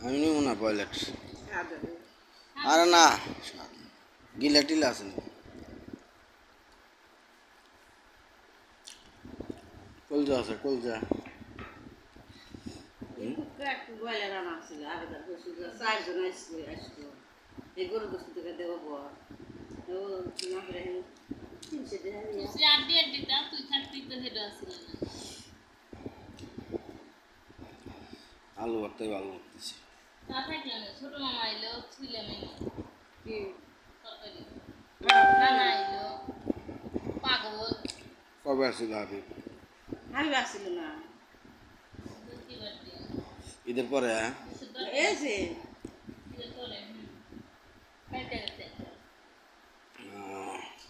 আমি নিব না পয়লেট আরে না গিলা টিলা আছে না। কলজা আছে কলজা। আগে তার বসে চারজন আসছিল আসতো এই গরু গোস্ত থেকে দেবো বর তো না। আলু ভর্তাই ভালো লাগতেছে ছোট মামা এলো ছিলাম কি? তরকারি। নানা এলো পাগল। কবে আসছিল হাবিব? আমি আসছিল না। ঈদের পরে হ্যাঁ? এসে?